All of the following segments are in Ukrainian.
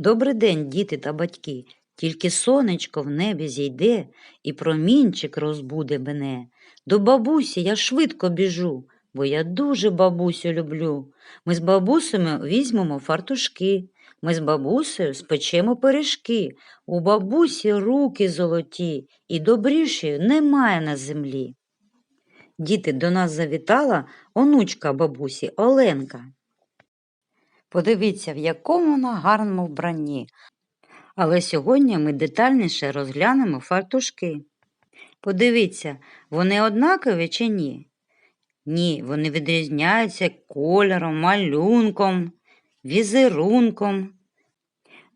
Добрий день, діти та батьки. Тільки сонечко в небі зійде і промінчик розбуде мене. До бабусі я швидко біжу, бо я дуже бабусю люблю. Ми з бабусею візьмемо фартушки, ми з бабусею спечемо пиріжки. У бабусі руки золоті, і добрішої немає на землі. Діти, до нас завітала онучка бабусі Оленка. Подивіться, в якому вона гарному вбранні. Але сьогодні ми детальніше розглянемо фартушки. Подивіться, вони однакові чи ні? Ні, вони відрізняються кольором, малюнком, візерунком.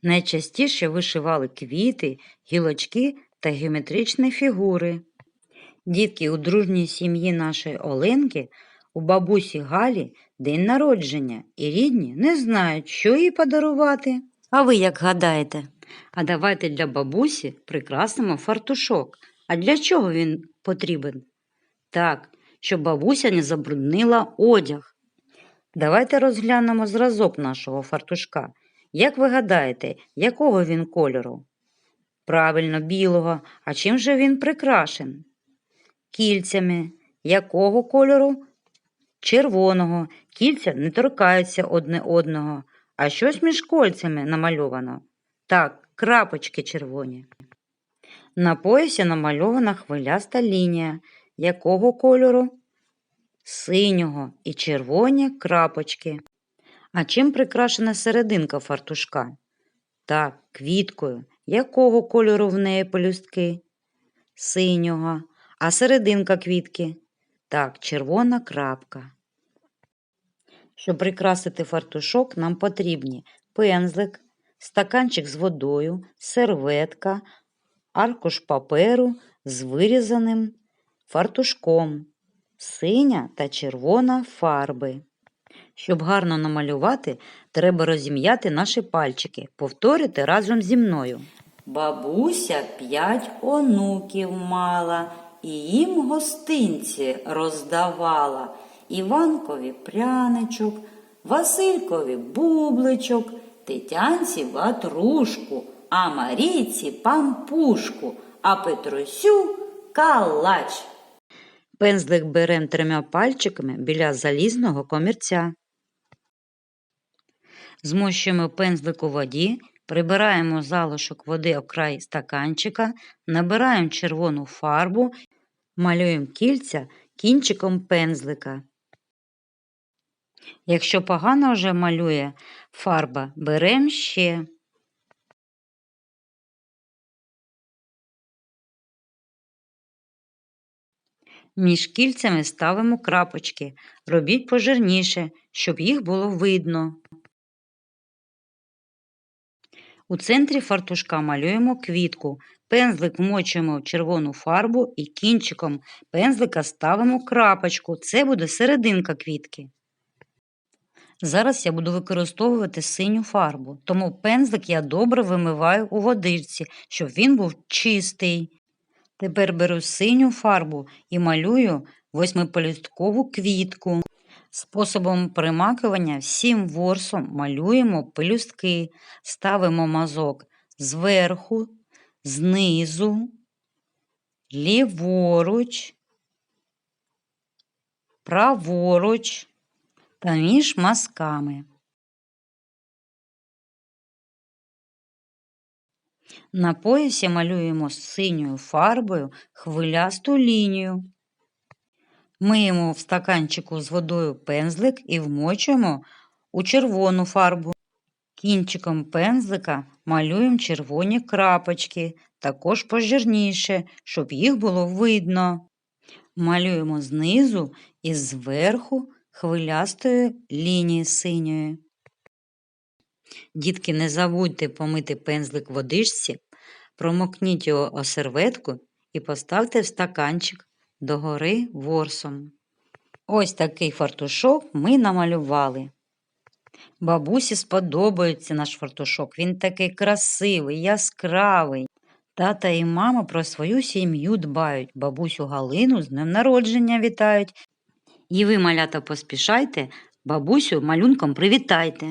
Найчастіше вишивали квіти, гілочки та геометричні фігури. Дітки у дружній сім'ї нашої Оленки у бабусі Галі день народження, і рідні не знають, що їй подарувати. А ви як гадаєте? А давайте для бабусі прикрасимо фартушок. А для чого він потрібен? Так, щоб бабуся не забруднила одяг. Давайте розглянемо зразок нашого фартушка. Як ви гадаєте, якого він кольору? Правильно, білого. А чим же він прикрашен? Кільцями. Якого кольору? Червоного. Кільця не торкаються одне одного. А щось між кольцями намальовано. Так, крапочки червоні. На поясі намальована хвиляста лінія. Якого кольору? Синього і червоні крапочки. А чим прикрашена серединка фартушка? Так, квіткою. Якого кольору в неї пелюстки? Синього. А серединка квітки? Так, червона крапка. Щоб прикрасити фартушок, нам потрібні пензлик, стаканчик з водою, серветка, аркуш паперу з вирізаним фартушком, синя та червона фарби. Щоб гарно намалювати, треба розім'яти наші пальчики. Повторюйте разом зі мною. Бабуся п'ять онуків мала і їм гостинці роздавала. Іванкові пряничок, Василькові бубличок, Тетянці ватрушку, а Марійці пампушку, а Петрусю калач. Пензлик берем трьома пальчиками біля залізного комірця. Змощуємо пензлик у воді, прибираємо залишок води об край стаканчика, набираємо червону фарбу, малюємо кільця кінчиком пензлика. Якщо погано вже малює фарба, беремо ще. Між кільцями ставимо крапочки. Робіть пожирніше, щоб їх було видно. У центрі фартушка малюємо квітку. Пензлик вмочуємо в червону фарбу і кінчиком пензлика ставимо крапочку. Це буде серединка квітки. Зараз я буду використовувати синю фарбу, тому пензлик я добре вимиваю у водичці, щоб він був чистий. Тепер беру синю фарбу і малюю восьмипелюсткову квітку. Способом примакування всім ворсом малюємо пелюстки, ставимо мазок зверху, знизу, ліворуч, праворуч та між мазками. На поясі малюємо синьою фарбою хвилясту лінію. Миємо в стаканчику з водою пензлик і вмочуємо у червону фарбу. Кінчиком пензлика малюємо червоні крапочки, також пожирніше, щоб їх було видно. Малюємо знизу і зверху хвилястої лінії синьої. Дітки, не забудьте помити пензлик в водичці, промокніть його о серветку і поставте в стаканчик догори ворсом. Ось такий фартушок ми намалювали. Бабусі сподобається наш фартушок. Він такий красивий, яскравий. Тата і мама про свою сім'ю дбають, бабусю Галину з днем народження вітають. І ви, малята, поспішайте, бабусю малюнком привітайте.